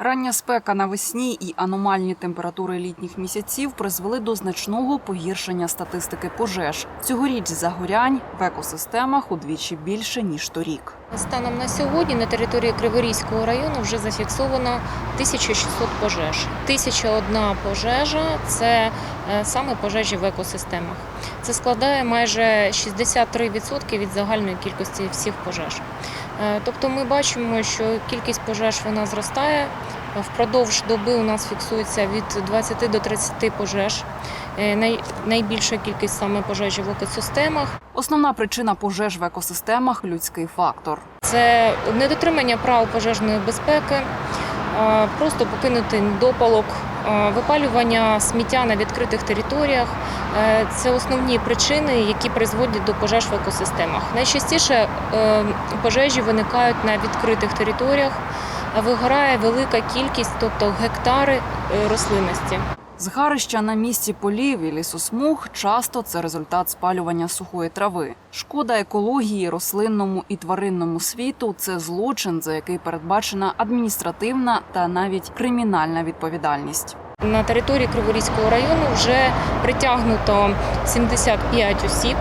Рання спека навесні і аномальні температури літніх місяців призвели до значного погіршення статистики пожеж. Цьогоріч загорянь в екосистемах удвічі більше ніж торік. Станом на сьогодні на території Криворізького району вже зафіксовано 1600 пожеж. 1001 пожежа це е, саме пожежі в екосистемах. Це складає майже 63% від загальної кількості всіх пожеж. Е, Тобто ми бачимо, що кількість пожеж вона зростає. Впродовж доби у нас фіксується від 20 до 30 пожеж. Е, Найбільша кількість саме пожежі в екосистемах. Основна причина пожеж в екосистемах людський фактор. Це недотримання правил пожежної безпеки, е, просто покинутий недопалок, е, випалювання сміття на відкритих територіях. Це основні причини, які призводять до пожеж в екосистемах. Найчастіше пожежі виникають на відкритих територіях, вигорає велика кількість, тобто гектари е, рослинності. Згарища на місці полів і лісосмуг часто це результат спалювання сухої трави. Шкода екології, рослинному і тваринному світу це злочин, за який передбачена адміністративна та навіть кримінальна відповідальність. На території Криворізького району вже притягнуто 75 осіб,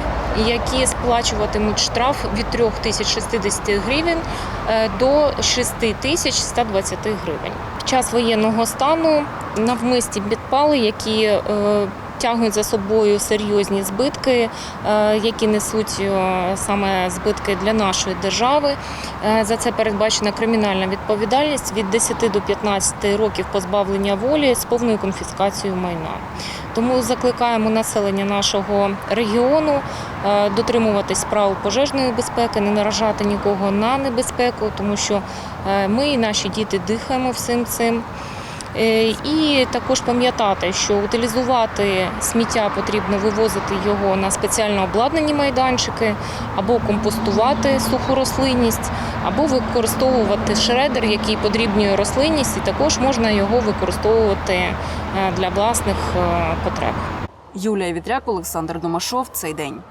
які сплачуватимуть штраф від 3060 гривень е, до 6120 гривень. Під час воєнного стану навмисні підпали, які е, тягнуть за собою серйозні збитки, е, які несуть е, саме збитки для нашої держави. Е, За це передбачена кримінальна відповідальність від 10 до 15 років позбавлення волі з повною конфіскацією майна. Тому закликаємо населення нашого регіону дотримуватись правил пожежної безпеки, не наражати нікого на небезпеку, тому що ми і наші діти дихаємо всім цим. Е, І також пам'ятати, що утилізувати сміття потрібно вивозити його на спеціально обладнані майданчики, або компостувати суху рослинність, або використовувати шредер, який подрібнює рослинність, і також можна його використовувати е, для власних е, потреб. Юлія Вітряк, Олександр Домашов. Цей день.